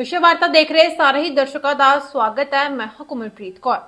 ਵਿਸ਼ਵ ਵਾਰਤਾ ਦੇਖ ਰਹੇ ਸਾਰੇ ਹੀ ਦਰਸ਼ਕਾਂ ਦਾ ਸਵਾਗਤ ਹੈ। ਮੈਂ ਹਾਂ ਕੌਰ।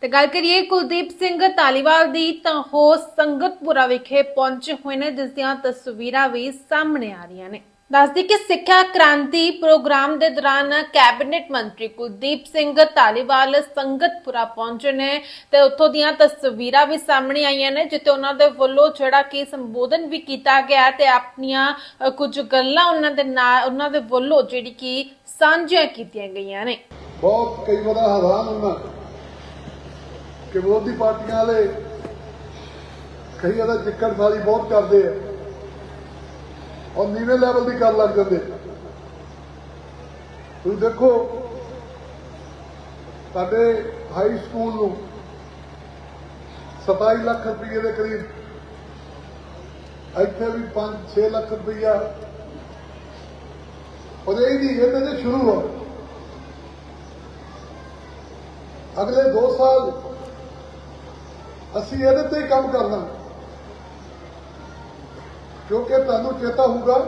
ਤੇ ਗੱਲ ਕਰੀਏ ਕੁਲਦੀਪ ਸਿੰਘ ਧਾਲੀਵਾਲ ਦੀ ਤਾਂ ਉਹ ਸੰਗਤਪੁਰਾ ਵਿਖੇ ਪਹੁੰਚੇ ਹੋਏ ਨੇ ਜਿਸ ਦੀਆਂ ਤਸਵੀਰਾਂ ਵੀ ਸਾਹਮਣੇ ਆ ਰਹੀਆਂ ਨੇ। ਦੱਸਦੀ ਕਿ ਸਿੱਖਿਆ ਕ੍ਰਾਂਤੀ ਪ੍ਰੋਗਰਾਮ ਦੇ ਦੌਰਾਨ ਕੈਬਨਿਟ ਮੰਤਰੀ ਕੁਲਦੀਪ ਸਿੰਘ ਧਾਲੀਵਾਲ ਸੰਗਤਪੁਰਾ ਪਹੁੰਚੇ ਨੇ ਤੇ ਉੱਥੋਂ ਦੀਆਂ ਤਸਵੀਰਾਂ ਵੀ ਸਾਹਮਣੇ ਆਈਆਂ ਨੇ ਜਿੱਥੇ ਉਹਨਾਂ ਦੇ ਵੱਲੋਂ ਜਿਹੜਾ ਕਿ ਸੰਬੋਧਨ ਵੀ ਕੀਤਾ ਗਿਆ ਤੇ ਆਪਣੀਆਂ ਅ, ਕੁਝ ਗੱਲਾਂ ਉਹਨਾਂ ਦੇ ਨਾਲ ਉਹਨਾਂ ਦੇ ਵੱਲੋਂ ਜਿਹੜੀ ਕਿ ਸਾਂਝੀਆਂ ਕੀਤੀਆਂ ਗਈਆਂ ਨੇ। ਬਹੁਤ ਕਈ ਵਾਰ ਹੈਰਾਨ ਹੁੰਦਾ ਕਿ ਵਿਰੋਧੀ ਪਾਰਟੀਆਂ ਵਾਲੇ ਕਈ ਵਾਰ ਚਿੱਕੜ ਸਾਲੀ ਬਹੁਤ ਕਰਦੇ ਆ ਔਰ ਨੀਵੇਂ ਲੈਵਲ ਦੀ ਗੱਲ ਲੱਗ ਜਾਂਦੇ ਤੁਸੀਂ ਦੇਖੋ, ਸਾਡੇ ਹਾਈ ਸਕੂਲ ਨੂੰ 27 ਲੱਖ ਰੁਪਏ ਦੇ ਕਰੀਬ, ਇੱਥੇ ਵੀ 5-6 ਲੱਖ ਰੁਪਈਆ ਔਰ ਇਹ ਨਹੀਂ ਇਹਦੇ ਤੇ ਸ਼ੁਰੂ ਹੋ ਅਗਲੇ 2 ਸਾਲ ਅਸੀਂ ਇਹਦੇ ਤੇ ਹੀ ਕੰਮ ਕਰਨਾ। ਕਿਉਂਕਿ ਤੁਹਾਨੂੰ ਚੇਤਾ ਹੋਊਗਾ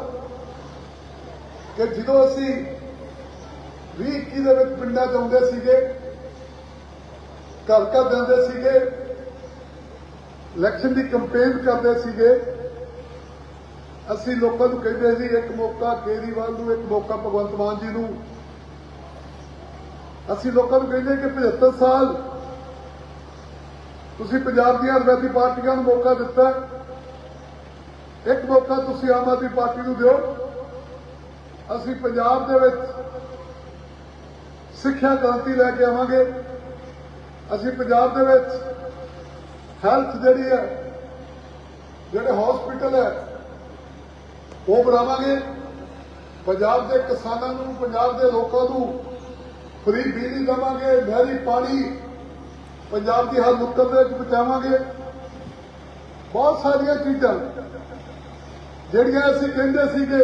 ਕਿ ਜਦੋਂ ਅਸੀਂ 20 21 ਦੇ ਵਿੱਚ ਪਿੰਡਾਂ 'ਚ ਆਉਂਦੇ ਸੀਗੇ, ਘਰ ਘਰ ਜਾਂਦੇ ਸੀਗੇ ਇਲੈਕਸ਼ਨ ਦੀ ਕੰਪੇਨ ਕਰਦੇ ਸੀਗੇ ਅਸੀਂ ਲੋਕਾਂ ਨੂੰ ਕਹਿੰਦੇ ਸੀ ਇੱਕ ਮੌਕਾ ਕੇਜਰੀਵਾਲ ਨੂੰ, ਇੱਕ ਮੌਕਾ ਭਗਵੰਤ ਮਾਨ ਜੀ ਨੂੰ। ਅਸੀਂ ਲੋਕਾਂ ਨੂੰ ਕਹਿੰਦੇ ਕਿ 75 ਸਾਲ ਤੁਸੀਂ ਪੰਜਾਬ ਦੀਆਂ ਰਵਾਇਤੀ ਪਾਰਟੀਆਂ ਨੂੰ ਮੌਕਾ ਦਿੱਤਾ ਇੱਕ ਮੌਕਾ ਤੁਸੀਂ ਆਮ ਆਦਮੀ ਪਾਰਟੀ ਨੂੰ ਦਿਓ। ਅਸੀਂ ਪੰਜਾਬ ਦੇ ਵਿੱਚ ਸਿੱਖਿਆ ਕ੍ਰਾਂਤੀ ਲੈ ਕੇ ਆਵਾਂਗੇ। ਅਸੀਂ ਪੰਜਾਬ ਦੇ ਵਿੱਚ ਹੈਲਥ ਜਿਹੜੀ ਹੈ, ਜਿਹੜੇ ਹਸਪੀਟਲ ਹੈ ਉਹ ਬਣਾਵਾਂਗੇ। ਪੰਜਾਬ ਦੇ ਕਿਸਾਨਾਂ ਨੂੰ, ਪੰਜਾਬ ਦੇ ਲੋਕਾਂ ਨੂੰ ਫਰੀ ਬਿਜਲੀ ਦੇਵਾਂਗੇ, ਨਹਿਰੀ ਪਾਣੀ ਪੰਜਾਬ ਦੀ ਹਰ ਨੁੱਕਰ ਦੇ ਵਿੱਚ ਪਹੁੰਚਾਵਾਂਗੇ। ਬਹੁਤ ਸਾਰੀਆਂ ਚੀਜ਼ਾਂ ਜਿਹੜੀਆਂ ਅਸੀਂ ਕਹਿੰਦੇ ਸੀਗੇ,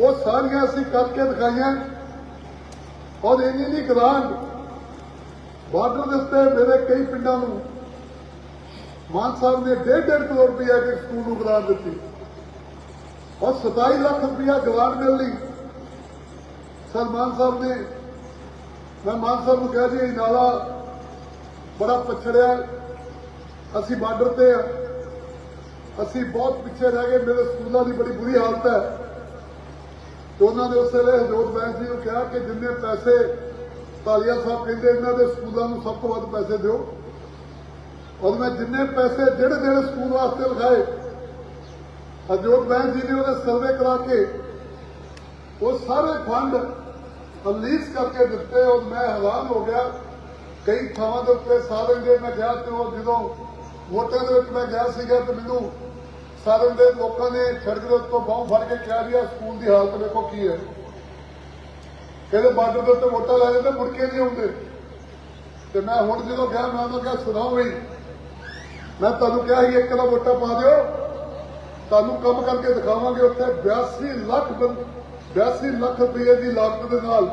ਉਹ ਸਾਰੀਆਂ ਅਸੀਂ ਕਰਕੇ ਦਿਖਾਈਆਂ। ਔਰ ਇੰਨੀ ਦੀ ਗ੍ਰਾਂਟ ਬਾਰਡਰ ਦੇ ਉੱਤੇ ਮੇਰੇ ਕਈ ਪਿੰਡਾਂ ਨੂੰ ਮਾਨ ਸਾਹਿਬ ਨੇ 1.5 ਕਰੋੜ ਰੁਪਏ ਦੇ ਸਕੂਲ ਨੂੰ ਗ੍ਰਾਂਟ ਦਿੱਤੀ। ਔਰ 27 ਲੱਖ ਰੁਪਇਆ ਗ੍ਰਾਂਟ ਮਿਲ ਲਈ ਸਰ ਮਾਨ ਸਾਹਿਬ ਨੇ, ਮੈਂ ਮਾਨ ਸਾਹਿਬ ਨੂੰ ਕਿਹਾ ਜੀ, ਇਹ ਨਾਲਾ ਬੜਾ ਪਛੜਿਆ। ਅਸੀਂ ਬਾਰਡਰ ਤੇ ਆ। ਅਸੀਂ ਬਹੁਤ ਪਿੱਛੇ ਰਹਿ ਗਏ। ਮੇਰੇ ਸਕੂਲਾਂ ਦੀ ਬੜੀ ਬੁਰੀ ਹਾਲਤ ਹੈ। ਤੇ ਉਹਨਾਂ ਨੇ ਉਸ ਵੇਲੇ ਹਜ਼ੂਰ ਬੈਂਸ ਜੀ ਨੂੰ ਕਿਹਾ ਕਿ ਜਿੰਨੇ ਪੈਸੇ ਤਾਲੀਆ ਸਾਹਿਬ ਕਹਿੰਦੇ, ਇਹਨਾਂ ਦੇ ਸਕੂਲਾਂ ਨੂੰ ਸਭ ਤੋਂ ਵੱਧ ਪੈਸੇ ਦਿਓ। ਔਰ ਮੈਂ ਜਿੰਨੇ ਪੈਸੇ ਜਿਹੜੇ ਜਿਹੜੇ ਸਕੂਲ ਵਾਸਤੇ ਲਗਾਏ ਹਜ਼ੂਰ ਬੈਂਸ ਜੀ ਨੇ ਉਹਦੇ ਸਰਵੇ ਕਰਾ ਕੇ ਉਹ ਸਾਰੇ ਫੰਡ ਰਿਲੀਜ਼ ਕਰਕੇ ਦਿੱਤੇ ਔਰ ਮੈਂ ਹੈਰਾਨ ਹੋ ਗਿਆ। ਕਈ ਥਾਵਾਂ ਦੇ ਉੱਤੇ ਸਾਰੇ ਦੇ ਮੈਂ ਗਿਆ ਤੇ ਉਹ ਜਦੋਂ ਵੋਟਾਂ ਦੇ ਵਿੱਚ ਮੈਂ ਗਿਆ ਸੀਗਾ ਤੇ ਮੈਨੂੰ ਸਾਰੇ ਦੇ ਲੋਕਾਂ ਨੇ ਸੜਕ ਦੇ ਉੱਤੋਂ ਬਾਹੋਂ ਫੜ ਕੇ ਕਿਹਾ ਵੀ ਆ ਸਕੂਲ ਦੀ ਹਾਲਤ ਵੇਖੋ ਕੀ ਹੈ। ਕਹਿੰਦੇ ਬਾਰਡਰ ਦੇ ਉੱਤੇ ਵੋਟਾਂ ਲੈ ਜਾਂਦੇ ਮੁੜ ਕੇ ਨਹੀਂ ਆਉਂਦੇ। ਤੇ ਮੈਂ ਹੁਣ ਜਦੋਂ ਗਿਆ, ਮੈਂ ਉਹਨਾਂ ਕਿਹਾ, ਸੁਣਾਓ ਵੀ, ਮੈਂ ਤੁਹਾਨੂੰ ਕਿਹਾ ਸੀ, ਇੱਕ ਦਾ ਵੋਟਾਂ ਪਾ ਦਿਓ। ਤੁਹਾਨੂੰ ਕੰਮ ਕਰਕੇ ਦਿਖਾਵਾਂਗੇ ਉੱਥੇ 82 ਲੱਖ 82 ਲੱਖ ਰੁਪਏ ਦੀ ਲਾਗਤ ਦੇ ਨਾਲ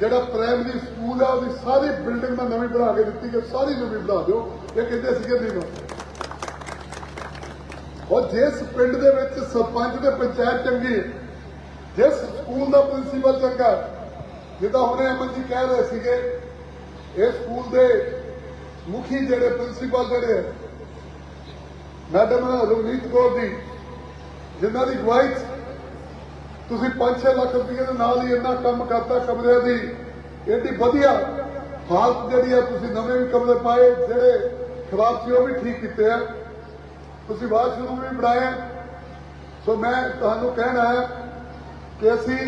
ਜਿਹੜਾ ਪ੍ਰਾਇਮਰੀ ਸਕੂਲ ਆ, ਉਹਦੀ ਸਾਰੀ ਬਿਲਡਿੰਗ ਮੈਂ ਨਵੀਂ ਬਣਾ ਕੇ ਦਿੱਤੀ ਕਿ ਸਾਰੀ ਨਵੀਂ ਬਣਾ ਦਿਓ। ਇਹ ਕਹਿੰਦੇ ਸੀਗੇ ਨਹੀਂ ਨਾ ਔਰ ਜਿਸ ਪਿੰਡ ਦੇ ਵਿੱਚ ਸਰਪੰਚ ਤੇ ਪੰਚਾਇਤ ਚੰਗੀ ਜਿਸ ਸਕੂਲ ਦਾ ਪ੍ਰਿੰਸੀਪਲ ਚੰਗਾ ਜਿੱਦਾਂ ਹੁਣੇ ਅਮਨ ਜੀ ਕਹਿ ਰਹੇ ਸੀਗੇ, ਇਹ ਸਕੂਲ ਦੇ ਮੁਖੀ ਜਿਹੜੇ ਪ੍ਰਿੰਸੀਪਲ ਜਿਹੜੇ ਮੈਡਮ ਰਵਨੀਤ ਕੌਰ ਜੀ, ਜਿਨ੍ਹਾਂ ਦੀ ਗਵਾਹੀ ਤੁਸੀਂ 5-6 ਲੱਖ ਰੁਪਏ ਦੇ ਨਾਲ ਹੀ ਇੰਨਾ ਕੰਮ ਕਰਤਾ ਕਮਰਿਆਂ ਦੀ ਏਡੀ ਵਧੀਆ। ਹਾਲਤ ਜਿਹੜੀ ਆ, ਤੁਸੀਂ ਨਵੇਂ ਵੀ ਕਮਰੇ ਪਾਏ, ਜਿਹੜੇ ਖਰਾਬ ਸੀ, ਉਹ ਵੀ ਠੀਕ ਕੀਤੇ ਆ। ਤੁਸੀਂ ਵਾਸ਼ਰੂਮ ਵੀ ਬਣਾਏ। ਸੋ ਮੈਂ ਤੁਹਾਨੂੰ ਕਹਿਣਾ ਹੈ ਕਿ ਅਸੀਂ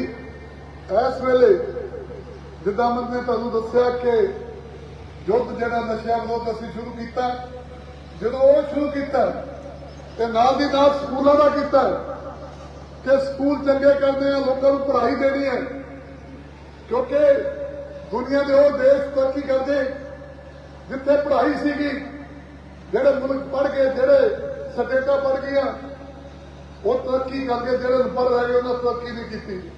ਇਸ ਵੇਲੇ ਜਿੱਦਾਂ ਮੈਂ ਨੇ ਤੁਹਾਨੂੰ ਦੱਸਿਆ ਕਿ ਯੁੱਧ ਜਿਹੜਾ ਨਸ਼ਿਆਂ ਵਿਰੁੱਧ ਅਸੀਂ ਸ਼ੁਰੂ ਕੀਤਾ, ਜਦੋਂ ਉਹ ਸ਼ੁਰੂ ਕੀਤਾ ਤੇ ਨਾਲ ਦੀ ਨਾਲ ਸਕੂਲਾਂ ਦਾ ਕੀਤਾ ਕਿ ਸਕੂਲ ਚੰਗੇ ਕਰਦੇ ਆ, ਲੋਕਾਂ ਨੂੰ ਪੜ੍ਹਾਈ ਦੇਣੀ ਹੈ। ਕਿਉਂਕਿ ਦੁਨੀਆ ਦੇ ਉਹ ਦੇਸ਼ ਤਰੱਕੀ ਕਰਦੇ, ਜਿੱਥੇ ਪੜ੍ਹਾਈ ਸੀਗੀ, ਜਿਹੜੇ ਮੁਲਕ ਪੜ੍ਹ ਗਏ, ਜਿਹੜੇ ਸਟੇਟਾਂ ਪੜ੍ਹ ਗਈਆਂ, ਉਹ ਤਰੱਕੀ ਕਰਕੇ ਜਿਹੜੇ ਅਨਪੜ੍ਹ ਰਹਿ ਗਏ, ਉਹਨਾਂ ਤਰੱਕੀ ਨਹੀਂ ਕੀਤੀ।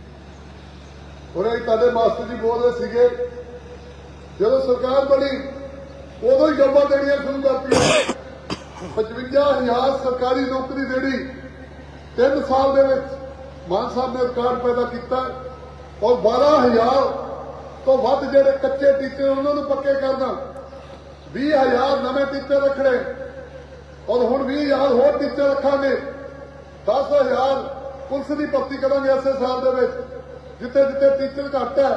ਔਰ ਇਹ ਤੁਹਾਡੇ ਮਾਸਟਰ ਜੀ ਬੋਲ ਰਹੇ ਸੀਗੇ, ਜਦੋਂ ਸਰਕਾਰ ਬਣੀ, ਉਦੋਂ ਹੀ ਜੋਬਾਂ ਦੇਣੀਆਂ ਸ਼ੁਰੂ ਕਰਤੀਆਂ। 55000 ਸਰਕਾਰੀ ਨੌਕਰੀ ਦੇਣੀ ਤਿੰਨ ਸਾਲ ਦੇ ਵਿੱਚ ਮਾਨ ਸਾਹਿਬ ਨੇ ਰਿਕਾਰਡ ਪੈਦਾ ਕੀਤਾ ਔਰ 12000 ਤੋਂ ਵੱਧ ਜਿਹੜੇ ਕੱਚੇ ਟੀਚਰ ਉਹਨਾਂ ਨੂੰ ਪੱਕੇ ਕਰਨਾ 20000 ਨਵੇਂ ਟੀਚਰ ਰੱਖਣੇ ਔਰ ਹੁਣ 20000 ਹੋਰ ਟੀਚਰ ਰੱਖਾਂਗੇ। 10000 ਪੁਲਿਸ ਦੀ ਭਰਤੀ ਕਰਾਂਗੇ ਇਸੇ ਸਾਲ ਦੇ ਵਿੱਚ, ਜਿੱਥੇ ਜਿੱਥੇ ਟੀਚਰ ਘੱਟ ਹੈ,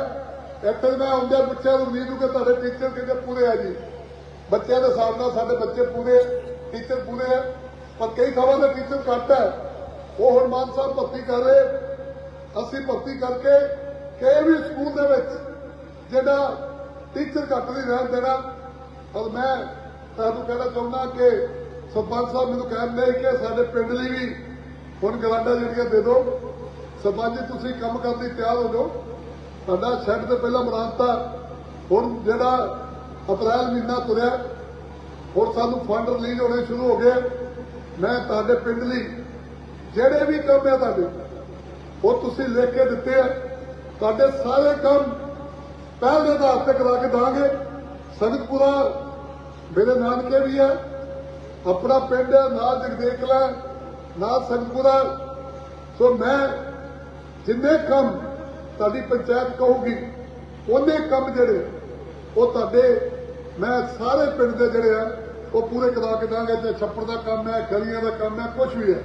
ਇੱਥੇ ਮੈਂ ਆਉਂਦਿਆਂ ਪੁੱਛਿਆ ਰਵਨੀਤ ਨੂੰ ਕਿ ਤੁਹਾਡੇ ਟੀਚਰ ਕਿੰਨੇ ਪੂਰੇ ਆ ਜੀ? ਬੱਚਿਆਂ ਦੇ ਹਿਸਾਬ ਨਾਲ ਸਾਡੇ ਬੱਚੇ ਪੂਰੇ ਟੀਚਰ ਪੂਰੇ ਹੈ ਪਰ ਕਈ ਥਾਵਾਂ ਤੇ ਟੀਚਰ ਘੱਟ ਹੈ ਉਹ ਹੁਣ ਮਾਨ ਸਾਹਿਬ ਭਰਤੀ ਕਰ ਰਹੇ। ਅਸੀਂ ਭਰਤੀ ਕਰਕੇ ਕਈ ਵੀ ਸਕੂਲ ਦੇ ਵਿੱਚ ਜਿਹੜਾ ਟੀਚਰ ਘੱਟ ਨਹੀਂ ਰਹਿਣ ਦੇਣਾ। ਔਰ ਮੈਂ ਤੁਹਾਨੂੰ ਕਹਿਣਾ ਚਾਹੁੰਦਾ ਕਿ ਸਰਪੰਚ ਸਾਹਿਬ ਮੈਨੂੰ ਕਹਿਣ ਕਹਿੰਦੇ ਕਿ ਸਾਡੇ ਪਿੰਡ ਲਈ ਵੀ ਹੁਣ ਗਰਾਂਡਾ ਜਿਹੜੀਆਂ ਦੇ ਦਿਓ। ਸਰਪੰਚ ਜੀ, ਤੁਸੀਂ ਕੰਮ ਕਰਨ ਲਈ ਤਿਆਰ ਹੋ ਜਾਓ। ਸਾਡਾ ਸ਼ੈੱਡ ਤੇ ਪਹਿਲਾਂ ਮਰਾਨਤਾ ਹੁਣ ਜਿਹੜਾ ਅਪ੍ਰੈਲ ਮਹੀਨਾ ਤੁਰਿਆ ਹੋਰ ਸਾਨੂੰ ਫੰਡ ਰਿਲੀਜ਼ ਹੋਣੇ ਸ਼ੁਰੂ ਹੋ ਗਏ। ਮੈਂ ਤੁਹਾਡੇ ਪਿੰਡ ਲਈ ਜਿਹੜੇ ਵੀ ਕੰਮ ਹੈ ਤੁਹਾਡੇ, ਉਹ ਤੁਸੀਂ ਲਿਖ ਕੇ ਦਿੱਤੇ ਆ। ਤੁਹਾਡੇ ਸਾਰੇ ਕੰਮ ਪਹਿਲ ਦੇ ਆਧਾਰ ਤੇ ਕਰਾ ਕੇ ਦਾਂਗੇ। ਸੰਗਤਪੁਰਾ ਮੇਰੇ ਨਾਨਕੇ ਵੀ ਹੈ ਆਪਣਾ ਪਿੰਡ ਹੈ ਨਾਲ ਜਗਦੇਕਲਾ ਨਾਲ ਸੰਗਤਪੁਰਾ। ਸੋ ਮੈਂ ਜਿੰਨੇ ਕੰਮ ਤੁਹਾਡੀ ਪੰਚਾਇਤ ਕਹੂਗੀ, ਉਹਨੇ ਕੰਮ ਜਿਹੜੇ, ਉਹ ਤੁਹਾਡੇ, ਮੈਂ ਸਾਰੇ ਪਿੰਡ ਦੇ ਜਿਹੜੇ ਆ ਉਹ ਪੂਰੇ ਕਰਾ ਕੇ ਦਾਂਗੇ ਤੇ ਛੱਪੜ ਦਾ ਕੰਮ ਹੈ ਗਲੀਆਂ ਦਾ ਕੰਮ ਹੈ ਕੁਝ ਵੀ ਹੈ।